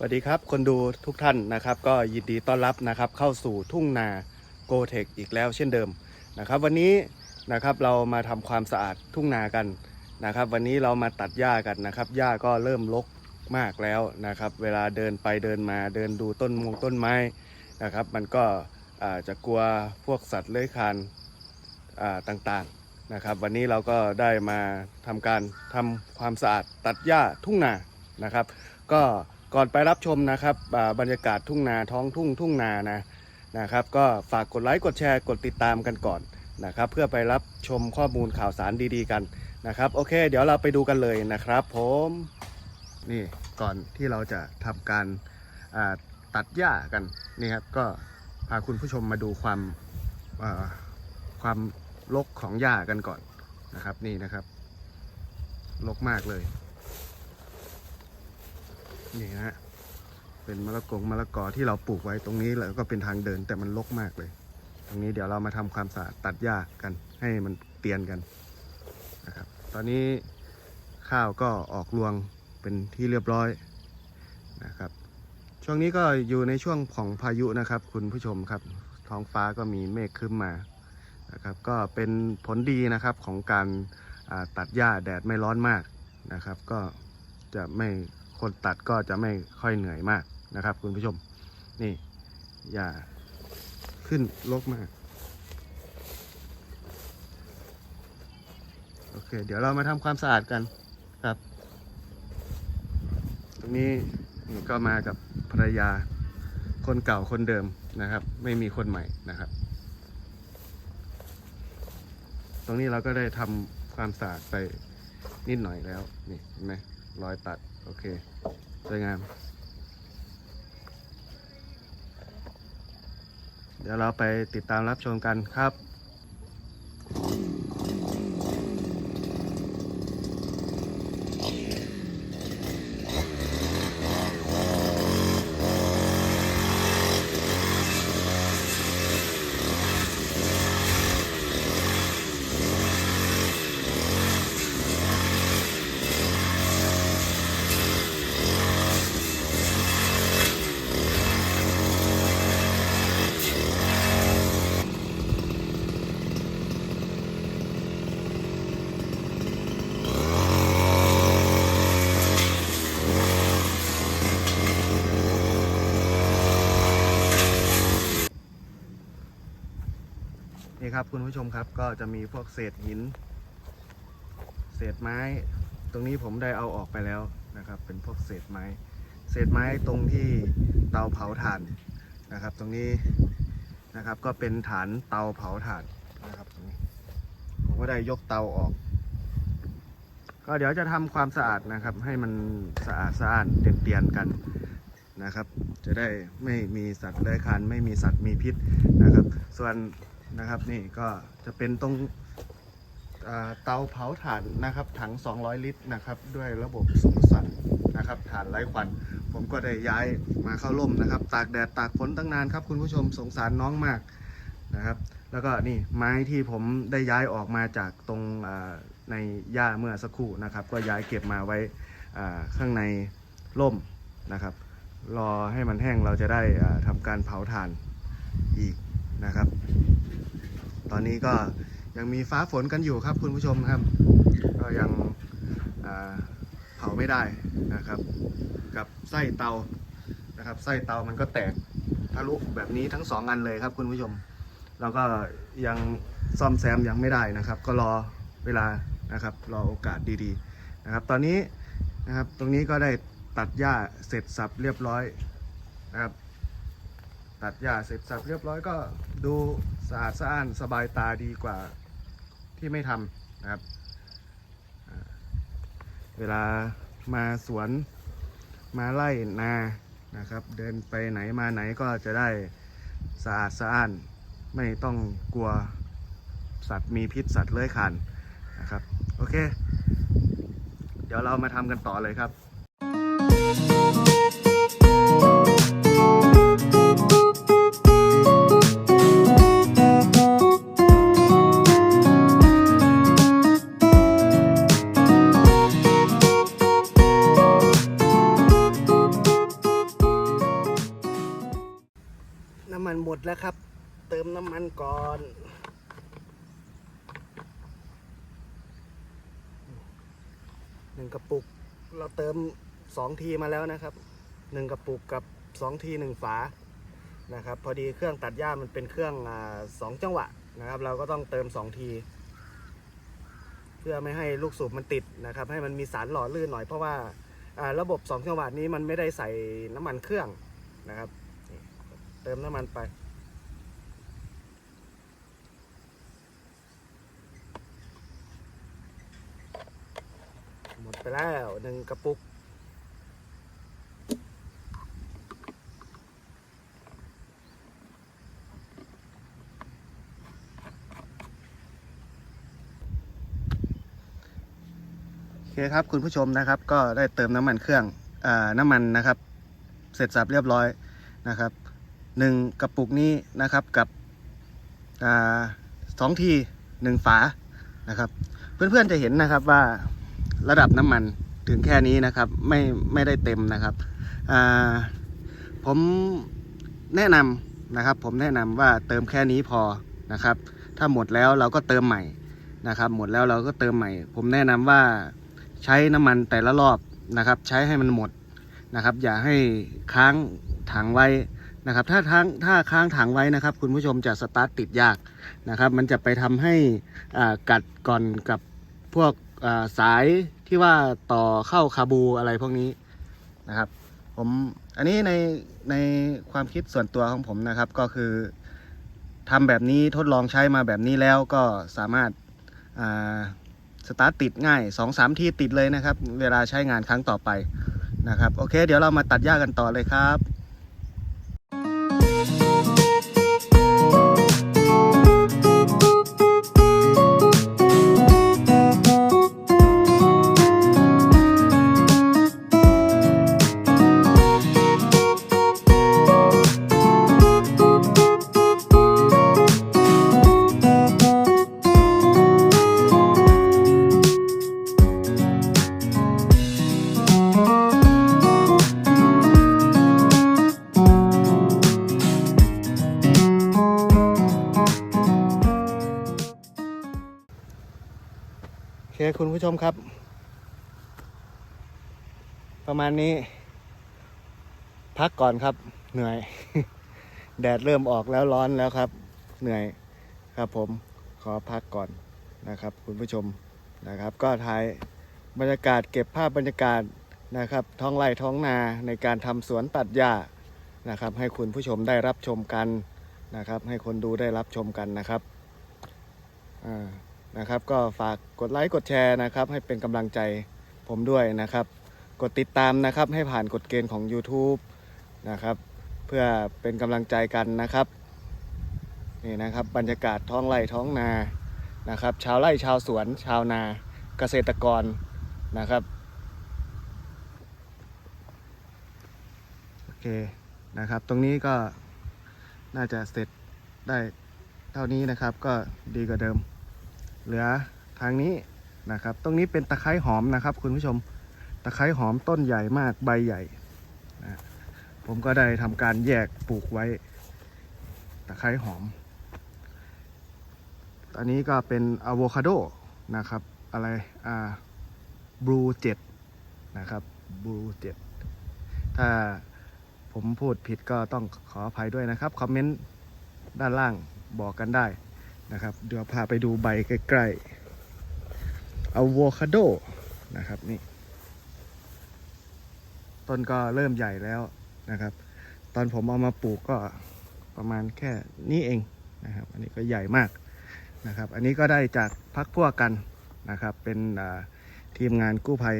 สวัสดีครับ คนดูทุกท่านนะครับ ก็ยินดีต้อนรับนะครับเข้าสู่ทุ่งนาโกเทคอีกแล้วเช่นเดิมนะครับ วันนี้นะครับเรามาทำความสะอาดทุ่งนากันนะครับ วันนี้เรามาตัดหญ้ากันนะครับหญ้าก็เริ่มรกมากแล้วนะครับ เวลาเดินไปเดินมาเดินดูต้นมงต้นไม้นะครับ มันก็จะกลัวพวกสัตว์เลื้อยคลานอ่าต่างๆนะครับ วันนี้เราก็ได้มาทำการทำความสะอาดตัดหญ้าทุ่งนานะครับ ก็ ก่อนไปรับชมนะครับบรรยากาศทุ่งนาท้องทุ่งทุ่งนานะนะครับ ก็ฝากกดไลค์กดแชร์กดติดตามกันก่อนนะครับ เพื่อไปรับชมข้อมูลข่าวสารดีๆกันนะครับ โอเค เดี๋ยวเราไปดูกันเลยนะครับ ผมนี่ก่อนที่เราจะทำการตัดหญ้ากันนี่ครับก็พาคุณผู้ชมมาดูความาความรกของหญ้ากันก่อนนะครับ นี่นะครับรกมากเลย นี่นะฮะเป็นมะละกงมะละกอที่เราปลูกไว้ตรงนี้แล้วก็เป็นทางเดินแต่มันรกมากเลย ตรงนี้เดี๋ยวเรามาทำความสะอาดตัดหญ้ากันให้มันเตียนกันนะครับ ตอนนี้ข้าวก็ออกรวงเป็นที่เรียบร้อยนะครับ ช่วงนี้ก็อยู่ในช่วงของพายุนะครับ คุณผู้ชมครับ ท้องฟ้าก็มีเมฆครึ้มมานะครับ ก็เป็นผลดีนะครับของการตัดหญ้าแดดไม่ร้อนมากนะครับ ก็จะไม่ คนตัดก็จะไม่ค่อยเหนื่อยมากนะครับ คุณผู้ชม นี่ อย่าขึ้นลกมาก โอเค เดี๋ยวเรามาทำความสะอาดกันครับ ตรงนี้ก็มากับภรรยาคนเก่าคนเดิมนะครับ ไม่มีคนใหม่นะครับ ตรงนี้เราก็ได้ทำความสะอาดไปนิดหน่อยแล้ว นี่เห็นไหมรอยตัด โอเคสวยงาม เดี๋ยวเราไปติดตามรับชมกันครับ ครับ คุณผู้ชมครับก็จะมีพวกเศษหิน เศษไม้ ตรงนี้ผมได้เอาออกไปแล้วนะครับ เป็นพวกเศษไม้ เศษไม้ตรงที่เตาเผาถ่านนะครับ ตรงนี้นะครับก็เป็นฐานเตาเผาถ่านนะครับตรงนี้ผมก็ได้ยกเตาออก ก็เดี๋ยวจะทำความสะอาดนะครับ ให้มันสะอาดสะอานเตียนๆกันนะครับ จะได้ไม่มีสัตว์เลื้อยคลานไม่มีสัตว์มีพิษนะครับ ส่วน นะครับ นี่ก็จะเป็นตรงเตาเผาถ่านนะครับ ถัง 200 ลิตรนะครับ ด้วยระบบสูบสันนะครับถ่านไร้ควัน ผมก็ได้ย้ายมาเข้าร่มนะครับ ตากแดดตากฝนตั้งนานครับ คุณผู้ชมสงสารน้องมากนะครับ แล้วก็นี่ไม้ที่ผมได้ย้ายออกมาจากตรงในหญ้าเมื่อสักครู่นะครับ ก็ย้ายเก็บมาไว้ข้างในร่มนะครับ รอให้มันแห้งเราจะได้ทำการเผาถ่านอีกนะครับ ตอนนี้ก็ยังมีฟ้าฝนกันอยู่ครับคุณผู้ชมครับ ก็ยังเผาไม่ได้นะครับ กับไส้เตานะครับ ไส้เตามันก็แตกทะลุแบบนี้ทั้งสองอันเลยครับคุณผู้ชม แล้วก็ยังซ่อมแซมยังไม่ได้นะครับ ก็รอเวลานะครับ รอโอกาสดีๆนะครับ ตอนนี้นะครับตรงนี้ก็ได้ตัดหญ้าเสร็จสับเรียบร้อยนะครับ ตัดหญ้าเสร็จสับเรียบร้อยก็ดูสะอาดสะอ้านสบายตาดีกว่าที่ไม่ทำนะครับ เวลามาสวนมาไล่นานะครับ เดินไปไหนมาไหนก็จะได้สะอาดสะอ้าน ไม่ต้องกลัวสัตว์มีพิษสัตว์เลื้อยคลานนะครับ โอเค เดี๋ยวเรามาทำกันต่อเลยครับ หนึ่งกระปุก เราเติมสองทีมาแล้วนะครับหนึ่งกระปุกกับสองทีหนึ่งฝานะครับ พอดีเครื่องตัดหญ้ามันเป็นเครื่องสองจังหวะนะครับ เราก็ต้องเติมสองที เพื่อไม่ให้ลูกสูบมันติดนะครับ ให้มันมีสารหล่อลื่นหน่อยเพราะว่าระบบสองจังหวะนี้มันไม่ได้ใส่น้ำมันเครื่องนะครับ เติมน้ำมันไป มดไปแล้วหนึ่งกระปุก โอเคครับคุณผู้ชมนะครับ ก็ได้เติมน้ำมันเครื่องอน้ำมันนะครับ เสร็จสับเรียบร้อยนะครับหนึ่งกระปุกนี้นะครับกับอสองทีหนึ่งฝานะครับ เพื่อนๆจะเห็นนะครับว่า ระดับน้ำมันถึงแค่นี้นะครับไม่ไม่ได้เต็มนะครับผมแนะนำนะครับ ผมแนะนำว่าเติมแค่นี้พอนะครับ ถ้าหมดแล้วเราก็เติมใหม่นะครับ หมดแล้วเราก็เติมใหม่ ผมแนะนำว่าใช้น้ำมันแต่ละรอบนะครับ ใช้ให้มันหมดนะครับ อย่าให้ค้างถังไว้นะครับ ถ้าค้างถ้าค้างถังไว้นะครับ คุณผู้ชมจะสตาร์ทติดยากนะครับ มันจะไปทำให้อ่ากัดก่อนกับพวก สายที่ว่าต่อเข้าคาบูอะไรพวกนี้นะครับ ผมอันนี้ในในความคิดส่วนตัวของผมนะครับก็คือทำแบบนี้ทดลองใช้มาแบบนี้แล้วก็สามารถาสตาร์ทติดง่าย2อสามทีติดเลยนะครับ เวลาใช้งานครั้งต่อไปนะครับ โอเค เดี๋ยวเรามาตัดหญ้ากันต่อเลยครับ โอเคคุณผู้ชมครับ ประมาณนี้ พักก่อนครับ เหนื่อย แดดเริ่มออกแล้วร้อนแล้วครับ เหนื่อยครับผมขอพักก่อนนะครับ คุณผู้ชมนะครับ ก็ถ่ายบรรยากาศเก็บภาพบรรยากาศนะครับ ท้องไร่ท้องนาในการทำสวนตัดหญ้านะครับ ให้คุณผู้ชมได้รับชมกัน นะครับ ให้คนดูได้รับชมกันนะครับนะครับ ก็ฝากกดไลค์กดแชร์นะครับ ให้เป็นกำลังใจผมด้วยนะครับ กดติดตามนะครับให้ผ่านกฎเกณฑ์ของ YouTube นะครับ เพื่อเป็นกำลังใจกันนะครับนี่นะครับบรรยากาศท้องไร่ท้องนานะครับ ชาวไร่ชาวสวน ชาวนาเกษตรกรนะครับโอเคนะครับ ตรงนี้ก็ น่าจะเสร็จได้เท่านี้นะครับ ก็ดีกว่าเดิม เหลือทางนี้นะครับ ตรงนี้เป็นตะไคร้หอมนะครับ คุณผู้ชม ตะไคร้หอมต้นใหญ่มากใบใหญ่นะผมก็ได้ทำการแยกปลูกไว้ ตะไคร้หอมอันนี้ก็เป็นอะโวคาโดนะครับ อะไร อ่าบลูเจ็ดนะครับบลูเจ็ดถ้า ผมพูดผิดก็ต้องขออภัยด้วยนะครับ คอมเมนต์ด้านล่างบอกกันได้นะครับ เดี๋ยวพาไปดูใบใกล้ๆอะโวคาโดนะครับนี่ ต้นก็เริ่มใหญ่แล้วนะครับ ตอนผมเอามาปลูกก็ประมาณแค่นี้เองนะครับ อันนี้ก็ใหญ่มากนะครับ อันนี้ก็ได้จากพักพวกกันนะครับ เป็นทีมงานกู้ภัย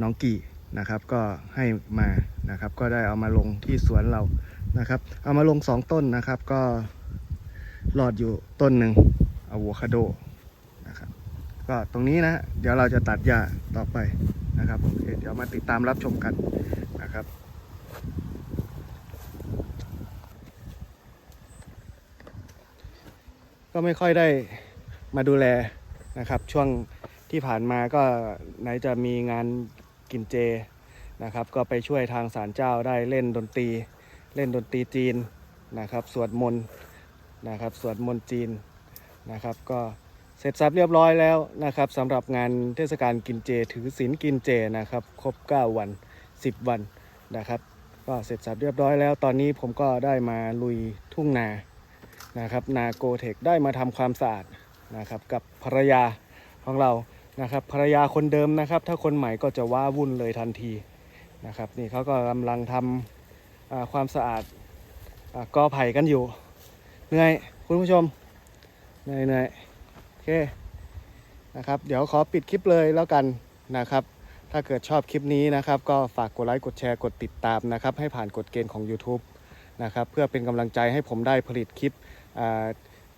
น้องกี่ นะครับ ก็ให้มานะครับ ก็ได้เอามาลงที่สวนเรานะครับ เอามาลงสองต้นนะครับ ก็รอดอยู่ต้นหนึ่งอะโวคาโดนะครับ ก็ตรงนี้นะ เดี๋ยวเราจะตัดหญ้าต่อไปนะครับโอเคเดี๋ยวมาติดตามรับชมกันนะครับก็ไม่ค่อยได้มาดูแลนะครับ ช่วงที่ผ่านมาก็ไหนจะมีงาน กินเจนะครับ ก็ไปช่วยทางศาลเจ้าได้เล่นดนตรี เล่นดนตรีจีนนะครับ สวดมนต์นะครับ สวดมนต์จีนนะครับ ก็เสร็จสับเรียบร้อยแล้วนะครับสำหรับงานเทศกาลกินเจ ถือศีลกินเจนะครับ ครบ 9 วัน 10 วันนะครับ ก็เสร็จสับเรียบร้อยแล้ว ตอนนี้ผมก็ได้มาลุยทุ่งนานะครับ นาโกเทคได้มาทำความสะอาดนะครับ กับภรรยาของเรา นะครับภรรยาคนเดิมนะครับ ถ้าคนใหม่ก็จะว้าวุ่นเลยทันทีนะครับนี่เขาก็กำลังทำความสะอาดอกอไผ่กันอยู่เหนื่อยคุณผู้ชมเหนื่อยเหนื่อยโอเคนะครับ เดี๋ยวขอปิดคลิปเลยแล้วกันนะครับ ถ้าเกิดชอบคลิปนี้นะครับ ก็ฝากกดไลค์กดแชร์กดติดตามนะครับ ให้ผ่านกฎเกณฑ์ของ YouTube นะครับเพื่อเป็นกำลังใจให้ผมได้ผลิตคลิป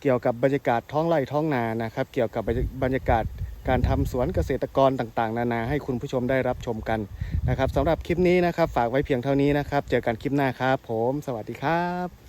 เกี่ยวกับบรรยากาศท้องไร่ท้องนานะครับ เกี่ยวกับบรรยากาศ การทำสวนเกษตรกรต่างๆ นานาให้คุณผู้ชมได้รับชมกันนะครับสำหรับคลิปนี้นะครับ ฝากไว้เพียงเท่านี้นะครับ เจอกันคลิปหน้าครับ ผม สวัสดีครับ